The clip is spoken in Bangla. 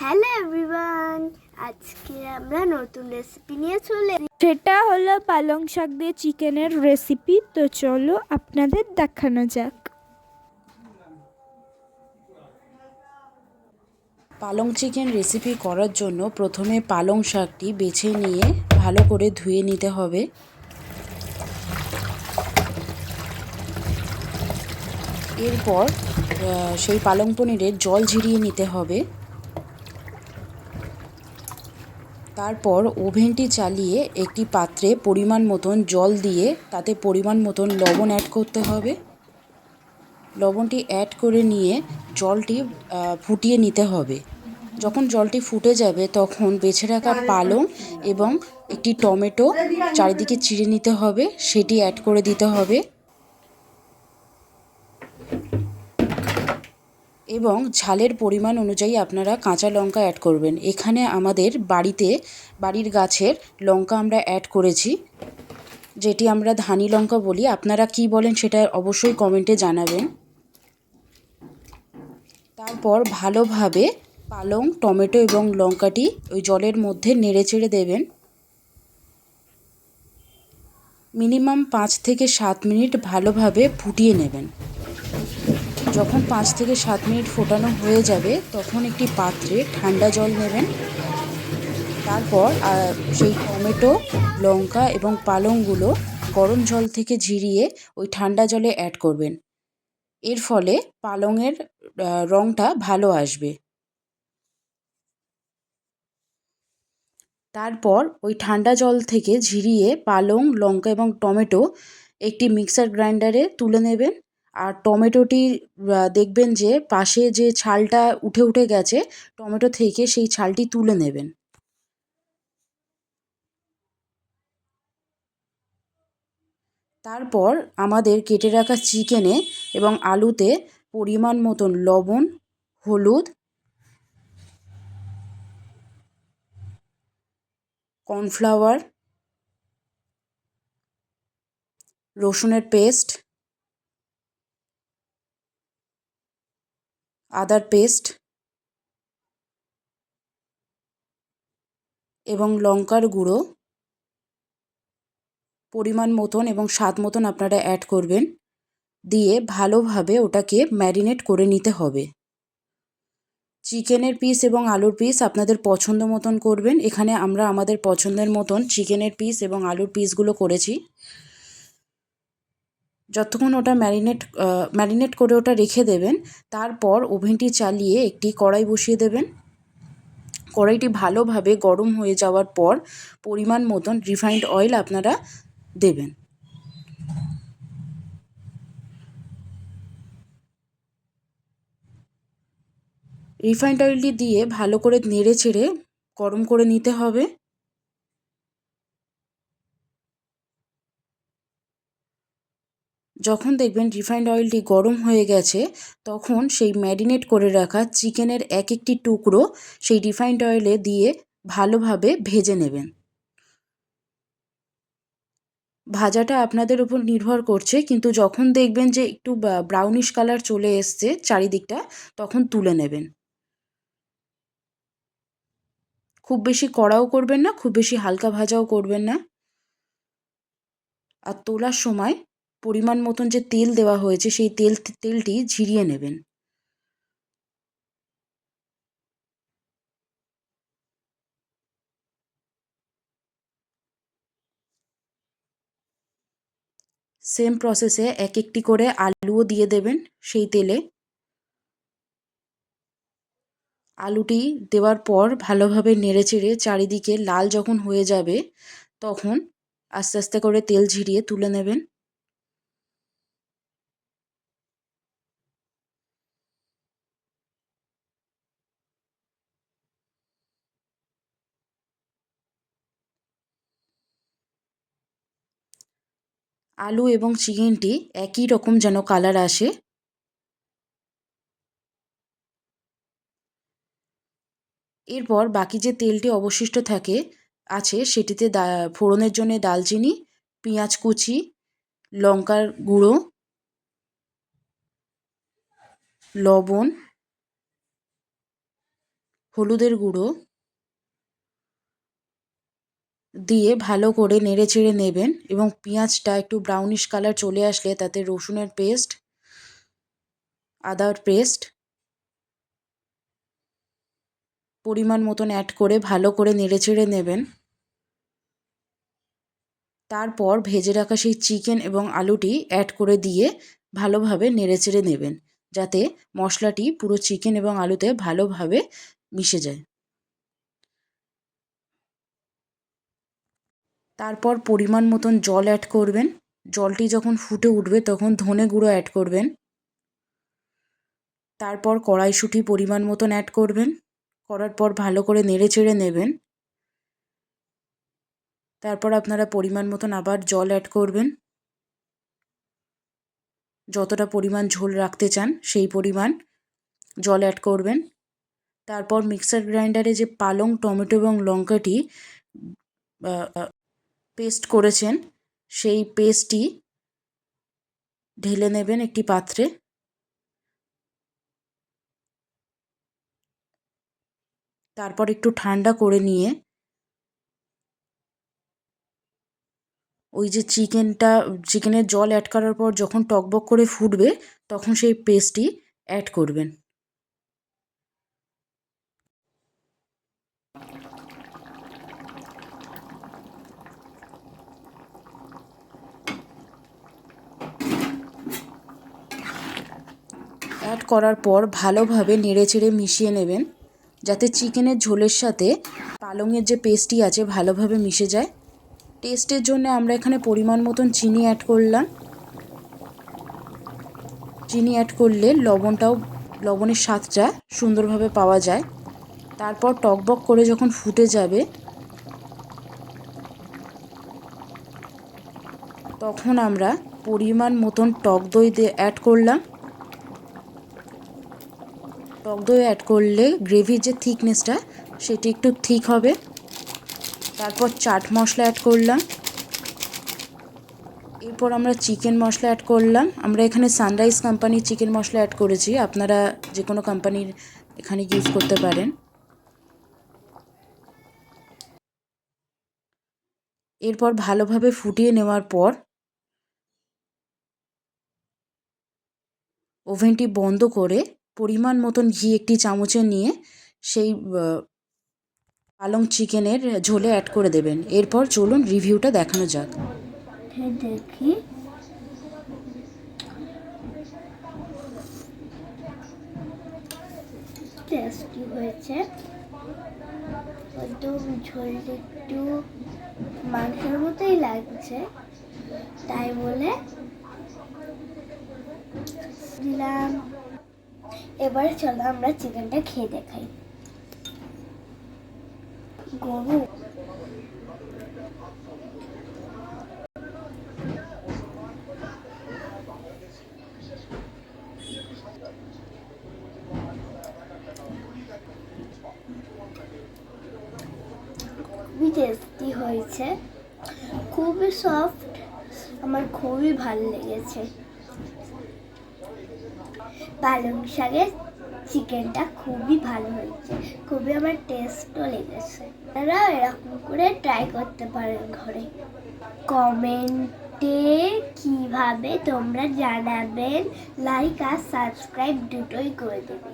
হ্যালো এভরিওয়ান আজকে আমরা নতুন রেসিপি নিয়ে চলে সেটা হলো পালং শাক দিয়ে চিকেনের রেসিপি তো চলো আপনাদের দেখানো যাক। পালং চিকেন রেসিপি করার জন্য প্রথমে পালং শাকটি বেছে নিয়ে ভালো করে ধুয়ে নিতে হবে। এরপর সেই পালং পনিরের জল ঝিরিয়ে নিতে হবে। তারপর ওভেনটি চালিয়ে একটি পাত্রে পরিমাণ মতন জল দিয়ে তাতে পরিমাণ মতন লবণ অ্যাড করতে হবে। লবণটি অ্যাড করে নিয়ে জলটি ফুটিয়ে নিতে হবে। যখন জলটি ফুটে যাবে তখন বেছে রাখা পালং এবং একটি টমেটো চারিদিকে চিড়ে নিতে হবে, সেটি অ্যাড করে দিতে হবে। এবং ঝালের পরিমাণ অনুযায়ী আপনারা কাঁচা লঙ্কা অ্যাড করবেন। এখানে আমাদের বাড়িতে, বাড়ির গাছের লঙ্কা আমরা অ্যাড করেছি, যেটি আমরা ধানি লঙ্কা বলি। আপনারা কি বলেন সেটা অবশ্যই কমেন্টে জানাবেন। তারপর ভালোভাবে পালং, টমেটো এবং লঙ্কাটি ওই জলের মধ্যে নেড়ে চেড়ে দেবেন। মিনিমাম পাঁচ থেকে সাত মিনিট ভালোভাবে ফুটিয়ে নেবেন। যখন পাঁচ থেকে সাত মিনিট ফোটানো হয়ে যাবে, তখন একটি পাত্রে ঠান্ডা জল নেবেন। তারপর সেই টমেটো, লঙ্কা এবং পালংগুলো গরম জল থেকে ঝিরিয়ে ওই ঠান্ডা জলে অ্যাড করবেন। এর ফলে পালংয়ের রঙটা ভালো আসবে। তারপর ওই ঠান্ডা জল থেকে ঝিরিয়ে পালং, লঙ্কা এবং টমেটো একটি মিক্সার গ্রাইন্ডারে তুলে নেবেন। আর টমেটোটি দেখবেন যে পাশে যে ছালটা উঠে উঠে গেছে, টমেটো থেকে সেই ছালটি তুলে নেবেন। তারপর আমাদের কেটে রাখা চিকেনে এবং আলুতে পরিমাণ মতন লবণ, হলুদ, কর্নফ্লাওয়ার, রসুনের পেস্ট আদার পেস্ট এবং লঙ্কার গুঁড়ো। পরিমাণ মতন এবং স্বাদ মতন আপনারা অ্যাড করবেন। দিয়ে ভালোভাবে ওটাকে ম্যারিনেট করে নিতে হবে। চিকেনের পিস এবং আলুর পিস আপনাদের পছন্দ মতন করবেন। এখানে আমরা আমাদের পছন্দের মতন চিকেনের পিস এবং আলুর পিসগুলো করেছি। যতক্ষণ ওটা ম্যারিনেট ম্যারিনেট করে ওটা রেখে দেবেন, তারপর ওভেনটি চালিয়ে একটি কড়াই বসিয়ে দেবেন। কড়াইটি ভালোভাবে গরম হয়ে যাওয়ার পর পরিমাণ মতন রিফাইন্ড অয়েল আপনারা দেবেন। রিফাইন্ড অয়েলটি দিয়ে ভালো করে নেড়ে চেড়ে গরম করে নিতে হবে। যখন দেখবেন রিফাইন্ড অয়েলটি গরম হয়ে গেছে, তখন সেই ম্যারিনেট করে রাখা চিকেনের এক একটি টুকরো সেই রিফাইন্ড অয়েলে দিয়ে ভালোভাবে ভেজে নেবেন। ভাজাটা আপনাদের উপর নির্ভর করছে, কিন্তু যখন দেখবেন যে একটু ব্রাউনিশ কালার চলে এসছে চারিদিকটা, তখন তুলে নেবেন। খুব বেশি কড়াও করবেন না, খুব বেশি হালকা ভাজাও করবেন না। আর তোলার সময় পরিমাণ মতন যে তেল দেওয়া হয়েছে, সেই তেল, তেলটি ঝিরিয়ে নেবেন। সেম প্রসেসে এক একটি করে আলুও দিয়ে দেবেন সেই তেলে। আলুটি দেওয়ার পর ভালোভাবে নেড়েচেড়ে চারিদিকে লাল যখন হয়ে যাবে, তখন আস্তে আস্তে করে তেল ঝিরিয়ে তুলে নেবেন। আলু এবং চিকেনটি একই রকম যেন কালার আসে। এরপর বাকি যে তেলটি অবশিষ্ট থাকে, আছে সেটিতে দা, ফোড়নের জন্য দালচিনি, পেঁয়াজ কুচি, লঙ্কার গুঁড়ো, লবণ, হলুদের গুঁড়ো দিয়ে ভালো করে নেড়ে চেড়ে নেবেন এবং পেঁয়াজটা একটু ব্রাউনিশ কালার চলে আসলে তাতে রসুনের পেস্ট আদার পেস্ট পরিমাণ মতন অ্যাড করে ভালো করে নেড়ে চেড়ে নেবেন। তারপর ভেজে রাখা সেই চিকেন এবং আলুটি অ্যাড করে দিয়ে ভালোভাবে নেড়ে চেড়ে নেবেন, যাতে মশলাটি পুরো চিকেন এবং আলুতে ভালোভাবে মিশে যায়। তারপর পরিমাণ মতন জল অ্যাড করবেন। জলটি যখন ফুটে উঠবে, তখন ধনে গুঁড়ো অ্যাড করবেন। তারপর কড়াইশুঁটি পরিমাণ মতন অ্যাড করবেন। করার পর ভালো করে নেড়ে চেড়ে নেবেন। তারপর আপনারা পরিমাণ মতন আবার জল অ্যাড করবেন। যতটা পরিমাণ ঝোল রাখতে চান, সেই পরিমাণ জল অ্যাড করবেন। তারপর মিক্সার গ্রাইন্ডারে যে পালং, টমেটো এবং লঙ্কাটি পেস্ট করেছেন, সেই পেস্টটি ঢেলে নেবেন একটি পাত্রে। তারপর একটু ঠান্ডা করে নিয়ে ওই যে চিকেনটা, চিকেনের জল অ্যাড করার পর যখন টকবক করে ফুটবে, তখন সেই পেস্টটি অ্যাড করবেন। করার পর ভালোভাবে নেড়েচেড়ে মিশিয়ে নেবেন, যাতে চিকেনের ঝোলের সাথে পালংয়ের যে পেস্টটি আছে ভালোভাবে মিশে যায়। টেস্টের জন্য আমরা এখানে পরিমাণ মতন চিনি অ্যাড করলাম। চিনি অ্যাড করলে লবণটাও, লবণের স্বাদটা সুন্দরভাবে পাওয়া যায়। তারপর টকবক করে যখন ফুটে যাবে, তখন আমরা পরিমাণ মতন টক দই দিয়ে অ্যাড করলাম। টক দই অ্যাড করলে গ্রেভির যে থিকনেসটা সেটি একটু থিক হবে। তারপর চাট মশলা অ্যাড করলাম। এরপর আমরা চিকেন মশলা অ্যাড করলাম। আমরা এখানে সানরাইজ কোম্পানির চিকেন মশলা অ্যাড করেছি। আপনারা যে কোনো কোম্পানির এখানে ইউজ করতে পারেন। এরপর ভালোভাবে ফুটিয়ে নেওয়ার পর ওভেনটি বন্ধ করে পরিমাণ মতন ঘি একটি চামচে নিয়ে সেই পালং চিকেনের ঝোলে অ্যাড করে দেবেন। এরপর চলুন রিভিউটা দেখানো যাক। দেখি। টেস্টি হয়েছে। একদম ঝোলটা একটু মাংসের মতোই লাগছে, তাই বলে দিলাম। এবারে চলো আমরা চিকেনটা খেয়ে দেখাই। গরু। খুবই টেস্টি হয়েছে। খুবই সফট আমার খুবই ভালো লেগেছে। পালং শাকের চিকেনটা খুবই ভালো হয়েছে। খুবই আমার টেস্টও লেগেছে। তারা এরকম করে ট্রাই করতে পারেন ঘরে। কমেন্টে কীভাবে তোমরা জানাবেন লাইক আর সাবস্ক্রাইব দুটোই করে দেবে